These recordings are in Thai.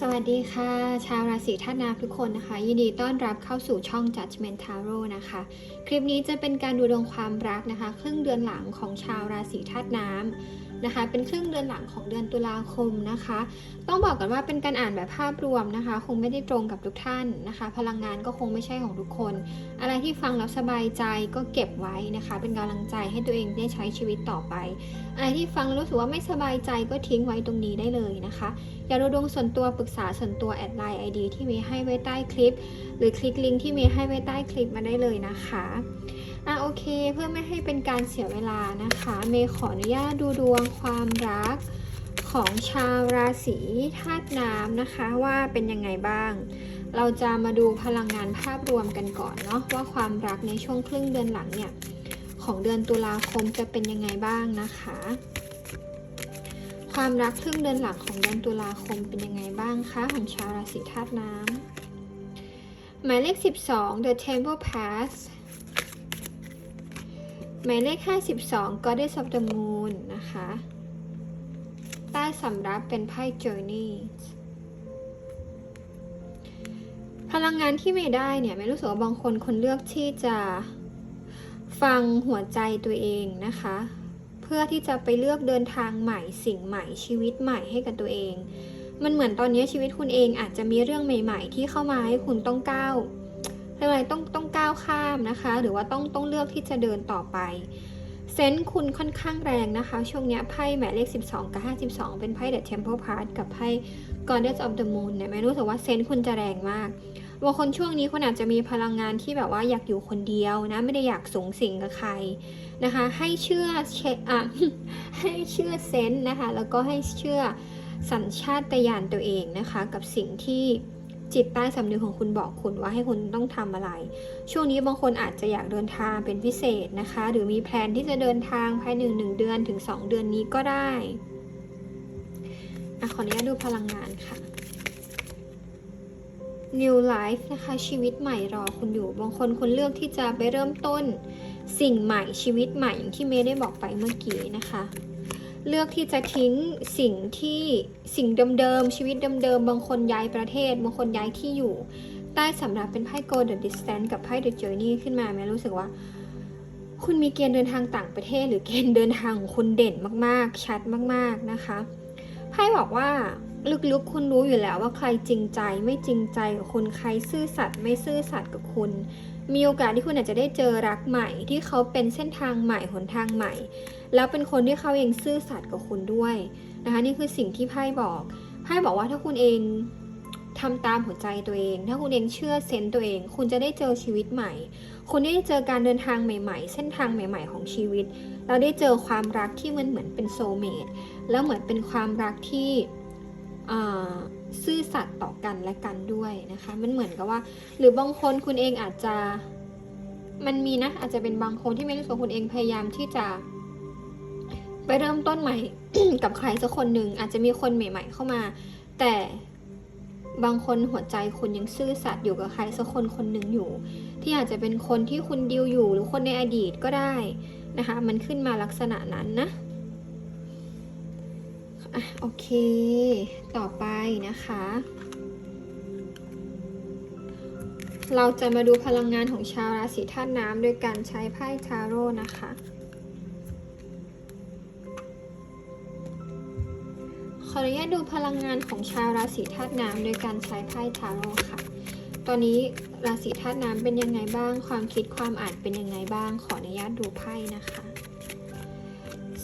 สวัสดีค่ะ ชาวราศีธาตุน้ำทุกคนนะคะ ยินดีต้อนรับเข้าสู่ช่อง Judgment Tarot นะคะ คลิปนี้จะเป็นการดูดวงความรักนะคะ ครึ่งเดือนหลังของชาวราศีธาตุน้ำ นะคะ เป็นครึ่งเดือนหลังของเดือนตุลาคมนะคะ ต้องบอกกันว่าเป็นการอ่านแบบภาพรวมนะคะ คงไม่ได้ตรงกับทุกท่านนะคะ พลังงานก็คงไม่ใช่ของทุกคน อะไรที่ฟังแล้วสบายใจก็เก็บไว้นะคะ เป็นกำลังใจให้ตัวเองได้ใช้ชีวิตต่อไป อะไรที่ฟังรู้สึกว่าไม่สบายใจก็ทิ้งไว้ตรงนี้ได้เลยนะคะอย่ากดูดวงส่วนตัวปรึกษาส่วนตัวแอดไลน์ไอดีที่มีให้ไว้ใต้คลิป หรือคลิกลิงก์ที่มีให้ไว้ใต้คลิปมาได้เลยนะคะ อะโอเคเพื่อไม่ให้เป็นการเสียเวลานะคะ เมย์ขออนุญาตดูดวงความรักของชาวราศีธาตุน้ำนะคะว่าเป็นยังไงบ้าง เราจะมาดูพลังงานภาพรวมกันก่อนเนาะว่าความรักในช่วงครึ่งเดือนหลังเนี่ยของเดือนตุลาคมจะเป็นยังไงบ้างนะคะ ความรักครึ่งเดือนหลังของเดือนตุลาคมเป็นยังไงบ้างคะของชาวราศีธาตุน้ำหมายเลข 12 The Temple Pass หมายเลข 52 Goddess of the Moon นะคะ ใต้สำรับเป็นไพ่ Journey พลังงานที่ไม่ได้เนี่ยไม่รู้สึกว่าบางคนคนเลือกที่จะฟังหัวใจตัวเองนะคะ เพื่อที่จะไปเลือกเดินทางใหม่สิ่งใหม่ชีวิตใหม่ให้กับตัวเอง มันเหมือนตอนนี้ชีวิตคุณเองอาจจะมีเรื่องใหม่ ๆ ที่เข้ามาให้คุณต้องก้าว เรียกอะไรต้องต้องก้าวข้ามนะคะ หรือว่าต้องต้องเลือกที่จะเดินต่อไปเซนส์คุณค่อนข้างแรงนะคะ ช่วงนี้ไพ่หมายเลข 12 กับ 52 เป็นไพ่ The Temple Card กับไพ่ Goddess of the Moon เนี่ยไม่รู้สึกว่าเซนส์คุณจะแรงมากบางคนช่วงนี้คุณอาจจะมีพลังงานที่แบบว่าอยากอยู่คนเดียวนะ ไม่ได้อยากสูงสิงกับใครนะคะ ให้เชื่อเชอะให้เชื่อเซนส์นะคะ แล้วก็ให้เชื่อสัญชาตญาณตัวเองนะคะ กับสิ่งที่ จิตใต้สำนึกของคุณบอกคุณว่าให้คุณต้องทำอะไร ช่วงนี้บางคนอาจจะอยากเดินทางเป็นพิเศษนะคะ หรือมีแพลนที่จะเดินทางภายในหนึ่งเดือนถึง 2 เดือนนี้ก็ได้อะขออนุญาตดูพลังงานค่ะ New Life นะคะ ชีวิตใหม่รอคุณอยู่ บางคนคุณเลือกที่จะไปเริ่มต้น สิ่งใหม่ชีวิตใหม่อย่างที่เมย์ได้บอกไปเมื่อกี้นะคะ เลือกที่จะทิ้งสิ่งที่สิ่งเดิมๆชีวิตเดิมๆบางคนย้ายประเทศ บางคนย้ายที่อยู่ ใต้สำหรับเป็นไพ่ Go the Distance กับไพ่ The Journey ขึ้นมาเมย์รู้สึกว่า คุณมีเกณฑ์เดินทางต่างประเทศ หรือเกณฑ์เดินทางของคุณเด่นมากๆ ชัดมากๆนะคะไพ่บอกว่าลึกๆ คุณรู้อยู่แล้วว่าใครจริงใจไม่จริงใจกับคุณใครซื่อสัตย์ไม่ซื่อสัตย์กับคุณ มีโอกาสที่คุณอาจจะได้เจอรักใหม่ ที่เขาเป็นเส้นทางใหม่หนทางใหม่ แล้วเป็นคนที่เขาเองซื่อสัตย์กับคุณด้วยนะคะนี่คือสิ่งที่ไพ่บอกไพ่บอกว่าถ้าคุณเองทำตามหัวใจตัวเอง ถ้าคุณเองเชื่อเซนต์ตัวเอง คุณจะได้เจอชีวิตใหม่ คุณได้เจอการเดินทางใหม่ ๆ เส้นทางใหม่ ๆ ของชีวิตแล้วได้เจอความรักที่มันเหมือนเป็นโซเมตแล้วเหมือนเป็นความรักที่ซื่อ สัตย์ต่อกันและกันด้วยนะคะ มันเหมือนกับว่า หรือบางคนคุณเองอาจจะ มันมีนะ อาจจะเป็นบางคนที่ไม่รู้สึกคุณเองพยายามที่จะ ไปเริ่มต้นใหม่ กับใครสักคนหนึ่งอาจจะมีคนใหม่ ๆ เข้ามา แต่บางคนหัวใจคุณยังซื่อสัตย์อยู่กับใครสักคนคนหนึ่งอยู่ ที่อาจจะเป็นคนที่คุณดิวอยู่ หรือคนในอดีตก็ได้นะคะ มันขึ้นมาลักษณะนั้นนะ อะโอเค ต่อไปนะคะ เราจะมาดูพลังงานของชาวราศีธาตุน้ำโดยการใช้ไพ่ทาโร่นะคะ ขออนุญาตดูพลังงานของชาวราศีธาตุน้ำโดยการใช้ไพ่ทาโร่ค่ะ ตอนนี้ราศีธาตุน้ำเป็นยังไงบ้าง ความคิดความอ่านเป็นยังไงบ้าง ขออนุญาตดูไพ่นะคะ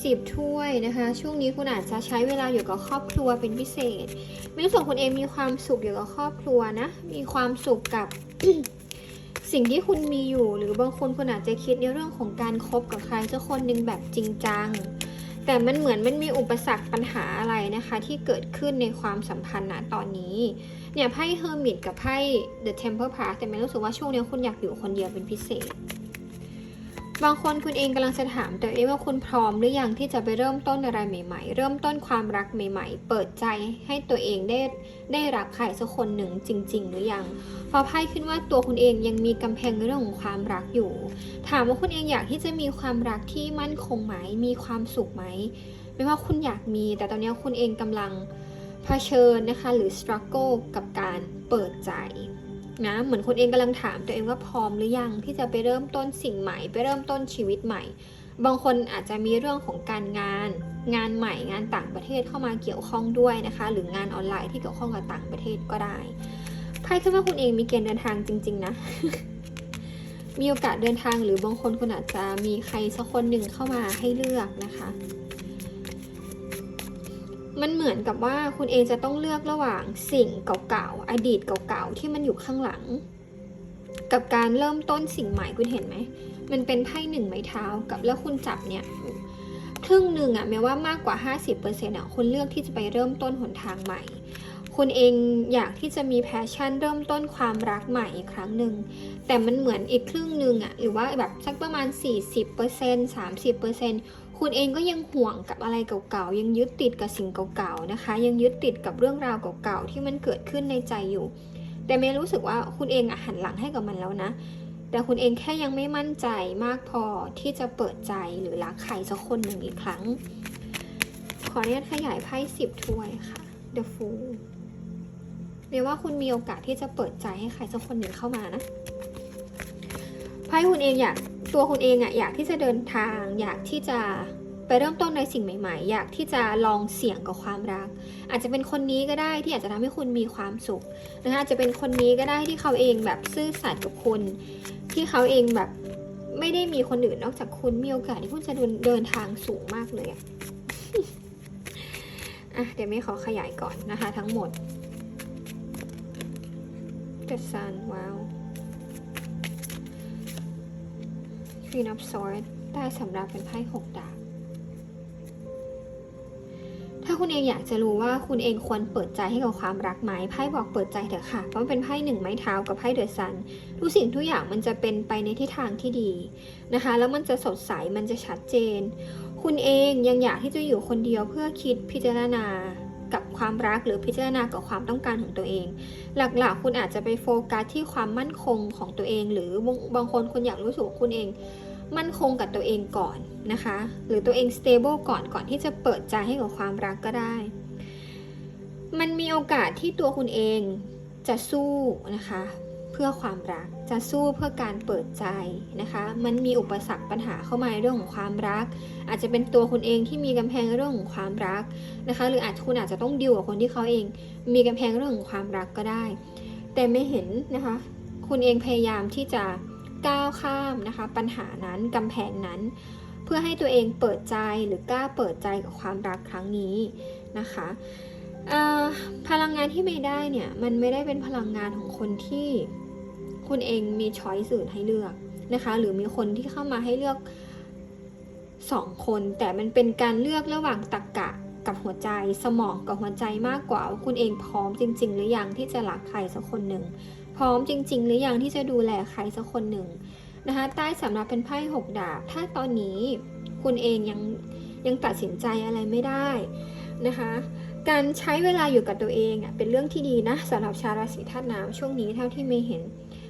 สิบถ้วยนะคะ ช่วงนี้คุณอาจจะใช้เวลาอยู่กับครอบครัวเป็นพิเศษไม่รู้สึกคุณเองมีความสุขอยู่กับครอบครัวนะ มีความสุขกับ สิ่งที่คุณมีอยู่ หรือบางคนคุณอาจจะคิดในเรื่องของการคบกับใครสักคนหนึ่งแบบจริงจัง แต่มันเหมือนมันมีอุปสรรคปัญหาอะไรนะคะ ที่เกิดขึ้นในความสัมพันธ์ณตอนนี้ เนี่ยไพ่เฮอร์มิตกับไพ่ The Temple Pass แต่ไม่รู้สึกว่าช่วงนี้คุณอยากอยู่คนเดียวเป็นพิเศษ บางคนคุณเองกำลังจะถามตัวเองว่าคุณพร้อมหรือยังที่จะไปเริ่มต้นอะไรใหม่ ๆ เริ่มต้นความรักใหม่ ๆ เปิดใจให้ตัวเองได้ได้รักใครสักคนหนึ่งจริง ๆ หรือยังพอไพ่ขึ้นว่าตัวคุณเองยังมีกำแพงเรื่องของความรักอยู่ ถามว่าคุณเองอยากที่จะมีความรักที่มั่นคงไหม มีความสุขไหม ไม่ว่าคุณอยากมี แต่ตอนนี้คุณเองกำลังเผชิญนะคะ หรือ struggle กับการเปิดใจ นะ เหมือนคุณเองกำลังถามตัวเองว่าพร้อมหรือยังที่จะไปเริ่มต้นสิ่งใหม่ ไปเริ่มต้นชีวิตใหม่ บางคนอาจจะมีเรื่องของการงาน งานใหม่งานต่างประเทศเข้ามาเกี่ยวข้องด้วยนะคะ หรืองานออนไลน์ที่เกี่ยวข้องกับต่างประเทศก็ได้ไพ่ขึ้นว่าคุณเองมีเกณฑ์เดินทางจริง ๆ นะ มีโอกาสเดินทางหรือบางคนคุณอาจจะมีใครสักคนหนึ่งเข้ามาให้เลือกนะคะ มันเหมือนกับว่าคุณเองจะต้องเลือกระหว่างสิ่งเก่าๆ อดีตเก่าๆ ที่มันอยู่ข้างหลัง กับการเริ่มต้นสิ่งใหม่คุณเห็นไหม มันเป็นไพ่หนึ่งไม้เท้ากับแล้วคุณจับเนี่ยครึ่งหนึ่งอะแม้ว่ามากกว่า 50%อะคุณเลือกที่จะไปเริ่มต้นหนทางใหม่ คุณเองอยากที่จะมีแพชชั่นเริ่มต้นความรักใหม่อีกครั้งหนึ่ง แต่มันเหมือนอีกครึ่งหนึ่งอะหรือว่าแบบสักประมาณ 40% 30% คุณเองก็ยังห่วงกับอะไรเก่าๆ ยังยึดติดกับสิ่งเก่าๆ นะคะ ยังยึดติดกับเรื่องราวเก่าๆ ที่มันเกิดขึ้นในใจอยู่ แต่เมย์รู้สึกว่าคุณเองอหันหลังให้กับมันแล้วนะ แต่คุณเองแค่ยังไม่มั่นใจมากพอที่จะเปิดใจหรือรักใครสักคนหนึ่งอีกครั้ง ขออนุญาตขยายไพ่สิบถ้วยค่ะ The Fool เรียกว่าคุณมีโอกาสที่จะเปิดใจให้ใครสักคนหนึ่งเข้ามานะ ไพ่คุณเองอยากตัวคุณเองอะอยากที่จะเดินทาง อยากที่จะไปเริ่มต้นในสิ่งใหม่ ๆ อยากที่จะลองเสี่ยงกับความรัก อาจจะเป็นคนนี้ก็ได้ที่อาจจะทำให้คุณมีความสุขนะคะอาจจะเป็นคนนี้ก็ได้ที่เขาเองแบบซื่อสัตย์กับคุณ ที่เขาเองแบบไม่ได้มีคนอื่นนอกจากคุณมีโอกาสที่คุณจะเดินเดินทางสูงมากเลยอะอะเดี๋ยวไม่ขอขยายก่อนนะคะทั้งหมด The Sun ว้าว Queen of Swords ได้สำหรับเป็นไพ่หกดาบ ถ้าคุณเองอยากจะรู้ว่าคุณเองควรเปิดใจให้กับความรักไหมไพ่บอกเปิดใจเถอะค่ะ เพราะมันเป็นไพ่หนึ่งไม้เท้ากับไพ่เดอะซันทุกสิ่งทุกอย่างมันจะเป็นไปในทิศทางที่ดีนะคะ แล้วมันจะสดใส มันจะชัดเจน คุณเองยังอยากที่จะอยู่คนเดียวเพื่อคิดพิจารณา กับความรักหรือพิจารณากับความต้องการของตัวเอง หลักๆ คุณอาจจะไปโฟกัสที่ความมั่นคงของตัวเอง หรือบางคนคุณอยากรู้สึกว่าคุณเอง มั่นคงกับตัวเองก่อนนะคะ หรือตัวเอง stable ก่อนก่อนที่จะเปิดใจให้กับความรักก็ได้ มันมีโอกาสที่ตัวคุณเองจะสู้นะคะ เพื่อความรัก จะสู้เพื่อการเปิดใจนะคะ มันมีอุปสรรคปัญหาเข้ามาเรื่องของความรัก อาจจะเป็นตัวคุณเองที่มีกำแพงเรื่องของความรักนะคะ หรืออาจคุณอาจจะต้องดิวกับคนที่เขาเอง มีกำแพงเรื่องของความรักก็ได้ แต่ไม่เห็นนะคะ คุณเองพยายามที่จะก้าวข้ามนะคะ ปัญหานั้นกำแพงนั้น เพื่อให้ตัวเองเปิดใจหรือกล้าเปิดใจกับความรักครั้งนี้นะคะพลังงานที่ไม่ได้เนี่ย มันไม่ได้เป็นพลังงานของคนที่ คุณเองมีช้อยส์อื่นให้เลือกนะคะ หรือมีคนที่เข้ามาให้เลือกสองคน แต่มันเป็นการเลือกระหว่างตรกกะกับหัวใจสมองกับหัวใจมากกว่าว่าคุณเองพร้อมจริง ๆ หรือยังที่จะรักใครสักคนหนึ่งพร้อมจริง ๆ หรือยังที่จะดูแลใครสักคนหนึ่งนะคะใต้สำหรับเป็นไพ่หกดาบ ถ้าตอนนี้คุณเองยังยังตัดสินใจอะไรไม่ได้นะคะการใช้เวลาอยู่กับตัวเองเป็นเรื่องที่ดีนะสำหรับชาวราศีธาตุน้ำช่วงนี้เท่าที่ไม่เห็น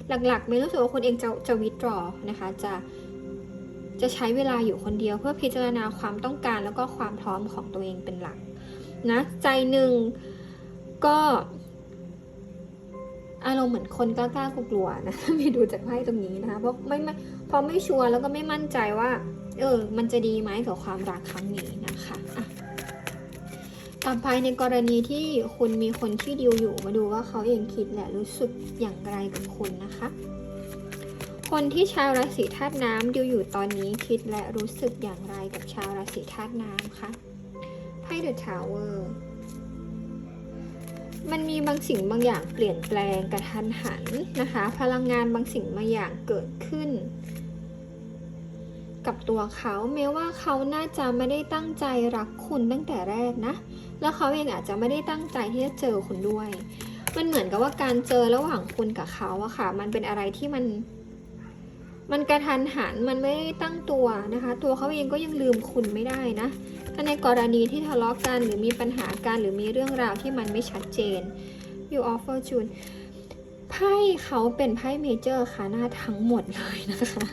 หลักๆไม่รู้สึกว่าคุณเองจะจะวิตรอนะคะจะจะใช้เวลาอยู่คนเดียวเพื่อพิจารณาความต้องการแล้วก็ความพร้อมของตัวเองเป็นหลักนะใจหนึ่งก็อารมณ์เหมือนคนกล้าๆกลัวๆนะไม่ดูจากไพ่ตรงนี้นะคะเพราะไม่ไม่เพราะไม่ชัวร์แล้วก็ไม่มั่นใจว่า เออ มันจะดีไหมกับความรักครั้งนี้นะคะ ต่อไปในกรณีที่คุณมีคนที่ดิวอยู่มาดูว่าเขาเองคิดและรู้สึกอย่างไรกับคุณนะคะ คนที่ชาวราศีธาตุน้ำดิวอยู่ตอนนี้คิดและรู้สึกอย่างไรกับชาวราศีธาตุน้ำคะไพ่ The Tower มันมีบางสิ่งบางอย่างเปลี่ยนแปลงกระทันหันนะคะ พลังงานบางสิ่งบางอย่างเกิดขึ้น กับตัวเขาแม้ว่าเขาน่าจะไม่ได้ตั้งใจรักคุณตั้งแต่แรกนะ แล้วเขาเองอาจจะไม่ได้ตั้งใจที่จะเจอคุณด้วย มันเหมือนกับว่าการเจอระหว่างคุณกับเขาอะค่ะ มันเป็นอะไรที่มัน มันกระทันหัน มันไม่ได้ตั้งตัวนะคะ ตัวเขาเองก็ยังลืมคุณไม่ได้นะ ถ้าในกรณีที่ทะเลาะกันหรือมีปัญหากันหรือมีเรื่องราวที่มันไม่ชัดเจน you offer June ไพ่เขาเป็นไพ่เมเจอร์ค่ะหน้าทั้งหมดเลยนะคะ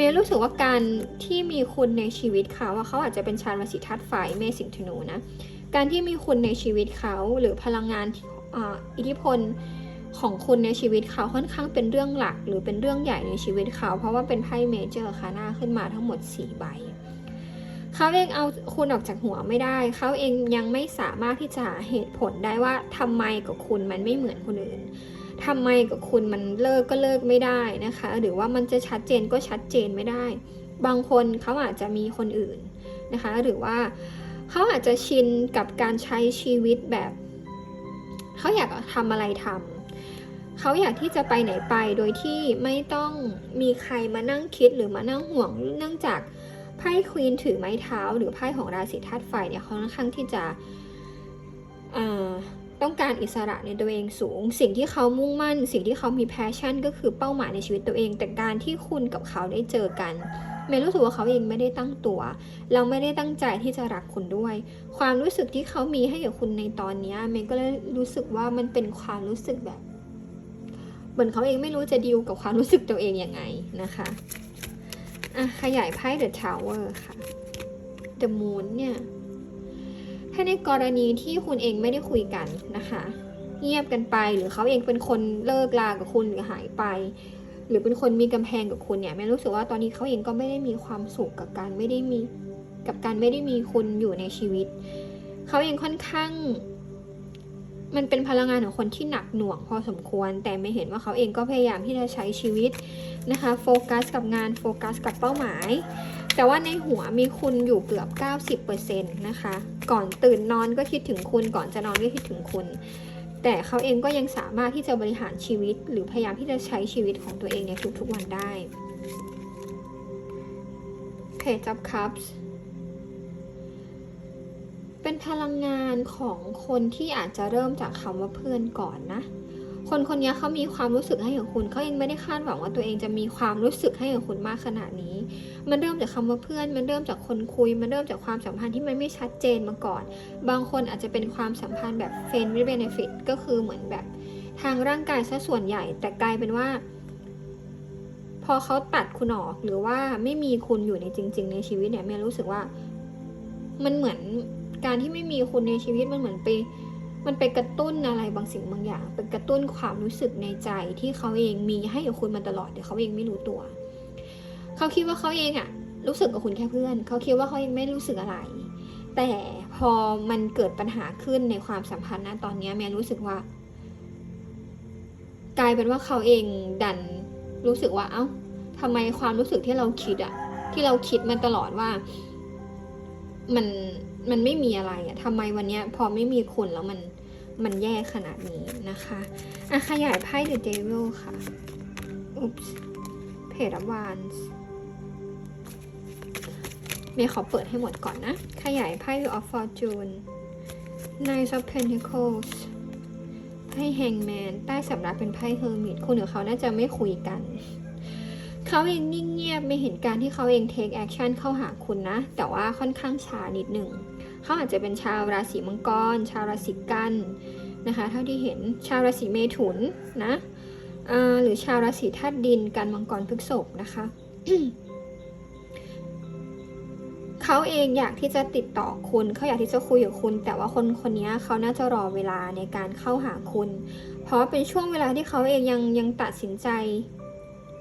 เมย์รู้สึกว่าการที่มีคุณในชีวิตค่ะว่าเขาอาจจะเป็นชาวราศีธาตุไฟเมษสิงห์ธนูนะ การที่มีคุณในชีวิตเขาหรือพลังงานอิทธิพลของคุณในชีวิตเขาค่อนข้างเป็นเรื่องหลัก หรือเป็นเรื่องใหญ่ในชีวิตเขา เพราะว่าเป็นไพ่เมเจอร์คาหน้าขึ้นมาทั้งหมด 4 ใบ เขาเองเอาคุณออกจากหัวไม่ได้ เขาเองยังไม่สามารถที่จะหาเหตุผลได้ว่าทำไมกับคุณมันไม่เหมือนคนอื่น ทำไมกับคุณมันเลิกก็เลิกไม่ได้นะคะ หรือว่ามันจะชัดเจนก็ชัดเจนไม่ได้ บางคนเขาอาจจะมีคนอื่นนะคะ หรือว่าเขาอาจจะชินกับการใช้ชีวิตแบบเขาอยากทำอะไรทำเขาอยากที่จะไปไหนไปโดยที่ไม่ต้องมีใครมานั่งคิดหรือมานั่งห่วงเนื่องจากไพ่ควีนถือไม้เท้า หรือไพ่ของราศีธาตุไฟเนี่ยเขาค่อนข้างที่จะอ่อ ต้องการอิสระในตัวเองสูง สิ่งที่เขามุ่งมั่น สิ่งที่เขามีแพชชั่น ก็คือเป้าหมายในชีวิตตัวเอง แต่การที่คุณกับเขาได้เจอกันเมย์รู้สึกว่าเขาเองไม่ได้ตั้งตัว เราไม่ได้ตั้งใจที่จะรักคุณด้วย ความรู้สึกที่เขามีให้กับคุณในตอนนี้เมย์ก็เลยรู้สึกว่ามันเป็นความรู้สึกแบบ เหมือนเขาเองไม่รู้จะดีลกับความรู้สึกตัวเองยังไงนะคะอะขยายไพ่ The Tower ค่ะ The Moon เนี่ย ถ้าในกรณีที่คุณเองไม่ได้คุยกันนะคะ เงียบกันไปหรือเขาเองเป็นคนเลิกลากับคุณหรือหายไป หรือเป็นคนมีกำแพงกับคุณเนี่ยแม่รู้สึกว่าตอนนี้เขาเองก็ไม่ได้มีความสุขกับการไม่ได้มีกับการไม่ได้มีคุณอยู่ในชีวิต เขาเองค่อนข้าง มันเป็นพลังงานของคนที่หนักหน่วงพอสมควร แต่ไม่เห็นว่าเขาเองก็พยายามที่จะใช้ชีวิตนะคะโฟกัสกับงานโฟกัสกับเป้าหมาย แต่ว่าในหัวมีคุณอยู่เกือบ 90%นะคะ ก่อนตื่นนอนก็คิดถึงคุณ ก่อนจะนอนก็คิดถึงคุณ แต่เขาเองก็ยังสามารถที่จะบริหารชีวิต หรือพยายามที่จะใช้ชีวิตของตัวเองในทุกๆวันได้ Page of Cups พลังงานของคนที่อาจจะเริ่มจากคำว่าเพื่อนก่อนนะ คนคนนี้เขามีความรู้สึกให้กับคุณเขาเองไม่ได้คาดหวังว่าตัวเองจะมีความรู้สึกให้กับคุณมากขนาดนี้ มันเริ่มจากคำว่าเพื่อน มันเริ่มจากคนคุย มันเริ่มจากความสัมพันธ์ที่มันไม่ชัดเจนมาก่อน บางคนอาจจะเป็นความสัมพันธ์แบบ friend with benefit ก็คือเหมือนแบบทางร่างกายซะส่วนใหญ่ แต่กลายเป็นว่า พอเขาตัดคุณออกหรือว่าไม่มีคุณอยู่ในจริง ๆ ในชีวิตเนี่ยเมย์รู้สึกว่ามันเหมือน การที่ไม่มีคุณในชีวิตมันเหมือนไปมันไปกระตุ้นอะไรบางสิ่งบางอย่างเป็นกระตุ้นความรู้สึกในใจที่เขาเองมีให้กับคุณมาตลอดแต่เขาเองไม่รู้ตัว เขาคิดว่าเขาเองอะรู้สึกกับคุณแค่เพื่อน เขาคิดว่าเขาเองไม่รู้สึกอะไร แต่พอมันเกิดปัญหาขึ้นในความสัมพันธ์นะตอนนี้แม่รู้สึกว่า กลายเป็นว่าเขาเองดันรู้สึกว่าเอ้าทำไมความรู้สึกที่เราคิดอะที่เราคิดมาตลอดว่า มัน มันไม่มีอะไรอะทำไมวันนี้พอไม่มีคุณแล้วมันมันแย่ขนาดนี้นะคะอะขยายไพ่ The Devil ค่ะ อุ๊บเพจวานส์เมย์ขอเปิดให้หมดก่อนนะ ขยายไพ่ The of Fortune Nine of Pentacles ไพ่ Hangman ใต้สำรับเป็นไพ่ Hermit คุณกับเขาน่าจะไม่คุยกัน เขาเองนิ่งเงียบไม่เห็นการที่เขาเอง take action เข้าหาคุณนะ แต่ว่าค่อนข้างช้านิดหนึ่ง เขาอาจจะเป็นชาวราศีมังกร ชาวราศีกันนะคะ เท่าที่เห็นชาวราศีเมถุนนะหรือชาวราศีธาตุดินกันมังกรพฤกษภนะคะเขาเองอยากที่จะติดต่อคุณเขาอยากที่จะคุยกับคุณ แต่ว่าคนคนนี้เขาน่าจะรอเวลาในการเข้าหาคุณ เพราะเป็นช่วงเวลาที่เขาเองยังยังตัดสินใจ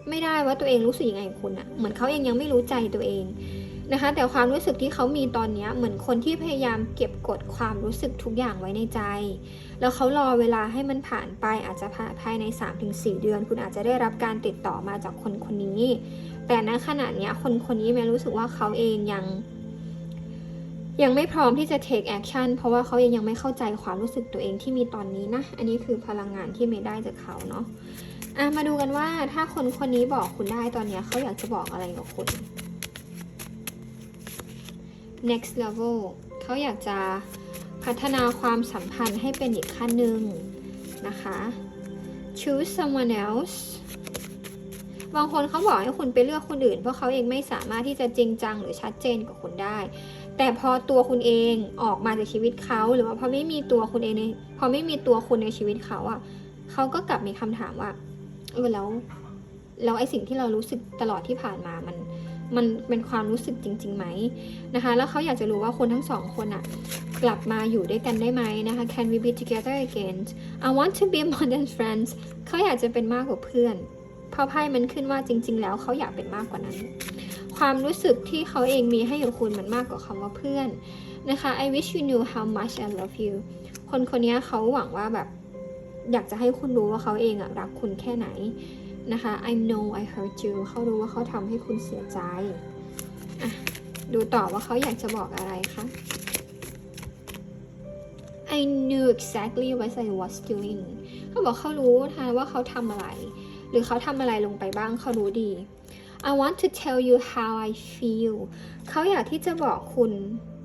ไม่ได้ว่าตัวเองรู้สึกยังไงกับคุณอะเหมือนเขาเองยังไม่รู้ใจตัวเอง นะคะ แต่ความรู้สึกที่เขามีตอนนี้เหมือนคนที่พยายามเก็บกดความรู้สึกทุกอย่างไว้ในใจ แล้วเขารอเวลาให้มันผ่านไปอาจจะภายใน 3-4 เดือน คุณอาจจะได้รับการติดต่อมาจากคนคนนี้ แต่ณขณะนี้คนคนนี้แม่รู้สึกว่าเขาเองยัง ยังไม่พร้อมที่จะ take action เพราะว่าเขายังยังไม่เข้าใจความรู้สึกตัวเองที่มีตอนนี้นะ อันนี้คือพลังงานที่เมย์ได้จากเขาเนาะอะมาดูกันว่าถ้าคนคนนี้บอกคุณได้ตอนนี้เขาอยากจะบอกอะไรกับคุณ next level เขาอยากจะพัฒนาความสัมพันธ์ให้เป็นอีกขั้นหนึ่งนะคะ choose someone else บางคนเขาบอกให้คุณไปเลือกคนอื่น เพราะเขาเองไม่สามารถที่จะจริงจังหรือชัดเจนกับคุณได้ แต่พอตัวคุณเองออกมาจากชีวิตเขาหรือว่าพอไม่มีตัวคุณเองในพอไม่มีตัวคุณในชีวิตเขาอะเขาก็กลับมีคำถามว่าเออแล้วแล้วไอสิ่งที่เรารู้สึกตลอดที่ผ่านมามัน มันเป็นความรู้สึกจริงๆไหมนะคะ แล้วเขาอยากจะรู้ว่าคนทั้งสองคนอะกลับมาอยู่ด้วยกันได้ไหมนะคะ Can we be together again I want to be more than friends เขาอยากจะเป็นมากกว่าเพื่อนเพราะไพ่มันขึ้นว่าจริง ๆ แล้วเขาอยากเป็นมากกว่านั้น ความรู้สึกที่เขาเองมีให้กับคุณมันมากกว่าคำว่าเพื่อนนะคะ I wish you knew how much I love you คนคนนี้เขาหวังว่าแบบอยากจะให้คุณรู้ว่าเขาเองอะรักคุณแค่ไหน นะคะ I know I hurt you เขารู้ว่าเขาทำให้คุณเสียใจอะดูต่อว่าเขาอยากจะบอกอะไรคะ I knew exactly what I was doing เขาบอกเขารู้นว่าเขาทำอะไร หรือเขาทำอะไรลงไปบ้างเขารู้ดี I want to tell you how I feel เขาอยากที่จะบอกคุณ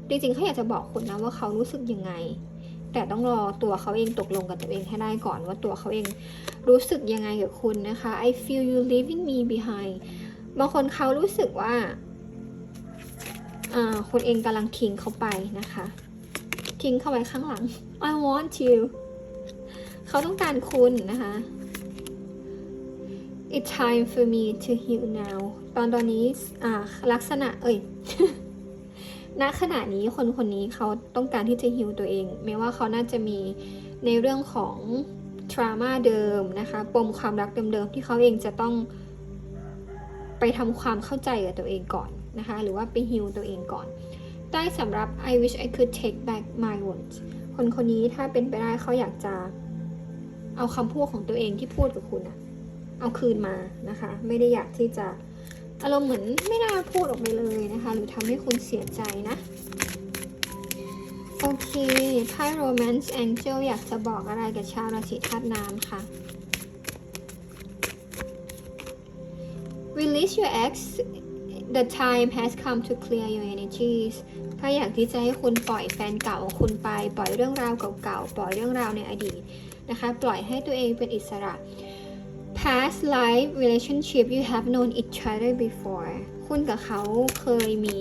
จริงๆเขาอยากจะบอกคุณนะว่าเขารู้สึกยังไง แต่ต้องรอตัวเขาเองตกลงกับตัวเองให้ได้ก่อนว่าตัวเขาเองรู้สึกยังไงกับคุณนะคะ I feel you leaving me behind บางคนเขารู้สึกว่าคุณเองกำลังทิ้งเขาไปนะคะ ทิ้งเข้าไว้ข้างหลัง I want you เขาต้องการคุณนะคะ It's time for me to heal now ตอนตอนนี้ลักษณะเอ่ย ณขณะนี้คนคนนี้เขาต้องการที่จะฮิวตัวเองแม้ว่าเขาน่าจะมีในเรื่องของทรามาเดิมนะคะ ปมความรักเดิมๆที่เขาเองจะต้องไปทำความเข้าใจกับตัวเองก่อนนะคะ หรือว่าไปฮิวตัวเองก่อน ได้สำหรับ I wish I could take back my words คนคนนี้ถ้าเป็นไปได้เขาอยากจะเอาคำพูดของตัวเองที่พูดกับคุณอะเอาคืนมานะคะ ไม่ได้อยากที่จะ อารมณ์เหมือนไม่น่าพูดออกไปเลยนะคะ หรือทำให้คุณเสียใจนะโอเคไพ่ Romance Angel อยากจะบอกอะไรกับชาวราศีธาตุน้ำค่ะ Release your ex the time has come to clear your energies ถ้าอยากที่จะให้คุณปล่อยแฟนเก่าของคุณไป ปล่อยเรื่องราวเก่าๆ ปล่อยเรื่องราวในอดีตนะคะ ปล่อยให้ตัวเองเป็นอิสระ past life relationship you have known each other before คุณกับเขาเคยมี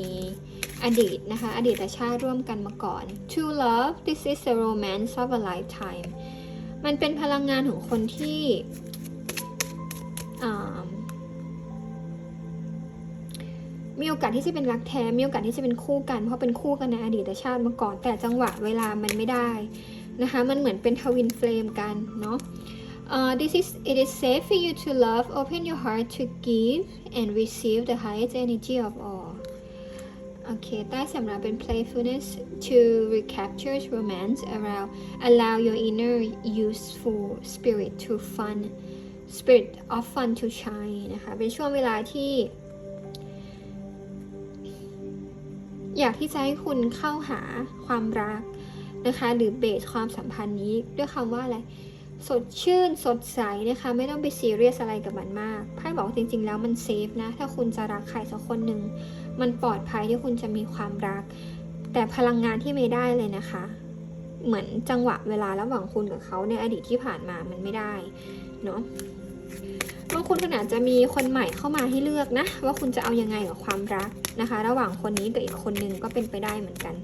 อดีตนะคะ อดีตชาติร่วมกันมาก่อน to love this is a romance of a lifetime มันเป็นพลังงานของคนที่มีโอกาสที่จะเป็นรักแท้ มีโอกาสที่จะเป็นคู่กัน เพราะเป็นคู่กันในอดีตชาติมาก่อน แต่จังหวะเวลามันไม่ได้นะคะ มันเหมือนเป็นทวินเฟลมกันเนาะ Uh, this is it is safe for you to love. Open your heart to give and receive the highest energy of all. โอเคใต้สำหรับเป็น playfulness to recapture romance around allow your inner youthful spirit to fun spirit of fun to shine นะคะ เป็นช่วงเวลาที่ อยากที่จะให้คุณเข้าหาความรักนะคะ หรือเบสความสัมพันธ์นี้ด้วยคำว่าอะไร สดชื่นสดใสนะคะ ไม่ต้องไปซีเรียสอะไรกับมันมากไพ่บอกจริง ๆ แล้วมันเซฟนะ ถ้าคุณจะรักใครสักคนหนึ่ง มันปลอดภัยที่คุณจะมีความรัก แต่พลังงานที่ไม่ได้เลยนะคะ เหมือนจังหวะเวลาระหว่างคุณกับเขาในอดีตที่ผ่านมามันไม่ได้เนาะบางคนขนาดจะมีคนใหม่เข้ามาให้เลือกนะ ว่าคุณจะเอายังไงกับความรักนะคะ ระหว่างคนนี้กับอีกคนนึงก็เป็นไปได้เหมือนกัน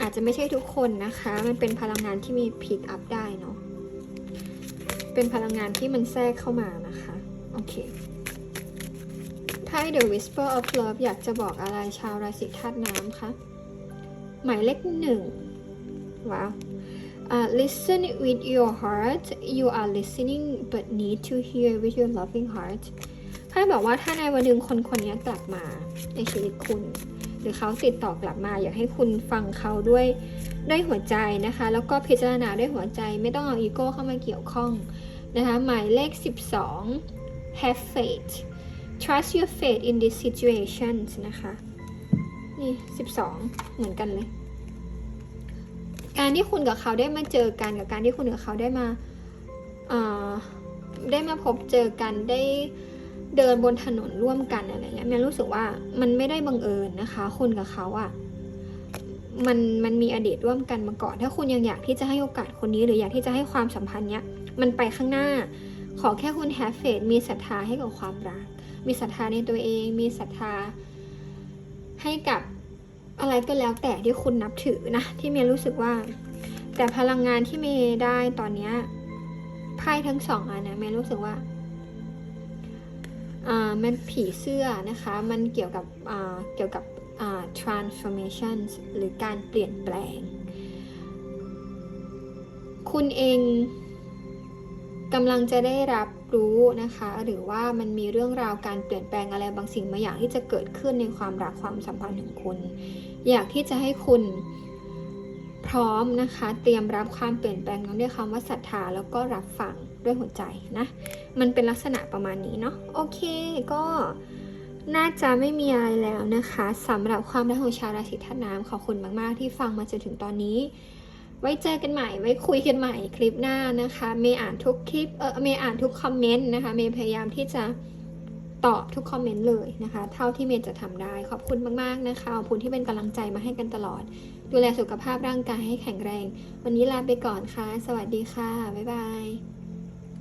อาจจะไม่ใช่ทุกคนนะคะ มันเป็นพลังงานที่มีพิกอัพได้เนาะ เป็นพลังงานที่มันแทรกเข้ามานะคะ โอเคไพ่ The Whisper of Love อยากจะบอกอะไรชาวราศีธาตุน้ำคะหมายเลขหนึ่งว้าว Uh, listen with your heart you are listening but need to hear with your loving heart ไพ่บอกว่าถ้าในวันหนึ่งคนคนนี้กลับมาในชีวิตคุณ หรือเขาติดต่อกลับมา อยากให้คุณฟังเขาด้วยด้วยหัวใจนะคะ แล้วก็พิจารณาด้วยหัวใจไม่ต้องเอาอีโก้เข้ามาเกี่ยวข้องนะคะหมายเลข 12 have faith trust your faith in this situation นะคะนี่ 12 เหมือนกันเลย การที่คุณกับเขาได้มาเจอกันกับการที่คุณกับเขาได้มาอ่าได้มาพบเจอกันได้ เดินบนถนนร่วมกันอะไรเงี้ยแม่รู้สึกว่ามันไม่ได้บังเอิญนะคะ คุณกับเขาอะ่ะมันมันมีอดีตร่วมกันมาก่อน ถ้าคุณยังอยากที่จะให้โอกาสคนนี้ หรืออยากที่จะให้ความสัมพันธ์เนี้ยมันไปข้างหน้า ขอแค่คุณแฮฟเฟดมีศรัทธาให้กับความรัก มีศรัทธาในตัวเอง มีศรัทธาให้กับอะไรก็แล้วแต่ที่คุณนับถือนะ ที่เมย์รู้สึกว่า แต่พลังงานที่เมย์ได้ตอนเนี้ยไพ่ทั้งสองอันนะเมย์รู้สึกว่า มันผีเสื้อนะคะ มันเกี่ยวกับเกี่ยวกับ transformation หรือการเปลี่ยนแปลง คุณเองกำลังจะได้รับรู้นะคะ หรือว่ามันมีเรื่องราวการเปลี่ยนแปลงอะไรบางสิ่งบางอย่างที่จะเกิดขึ้นในความรักความสัมพันธ์ของคุณ อยากที่จะให้คุณพร้อมนะคะ เตรียมรับความเปลี่ยนแปลงนั้นด้วยคำว่าศรัทธาแล้วก็รับฟัง ด้วยหัวใจนะ มันเป็นลักษณะประมาณนี้เนาะโอเคก็น่าจะไม่มีอะไรแล้วนะคะสำหรับความรักของชาวราศีธาตุน้ำขอบคุณมาก ๆ ที่ฟังมาจนถึงตอนนี้ ไว้เจอกันใหม่ ไว้คุยกันใหม่คลิปหน้านะคะ เมย์อ่านทุกคลิปเออเมย์อ่านทุกคอมเมนต์นะคะ เมย์พยายามที่จะตอบทุกคอมเมนต์เลยนะคะ เท่าที่เมย์จะทำได้ ขอบคุณมาก ๆ นะคะ ขอบคุณที่เป็นกำลังใจมาให้กันตลอด ดูแลสุขภาพร่างกายให้แข็งแรง วันนี้ลาไปก่อนค่ะ สวัสดีค่ะ บ๊ายบาย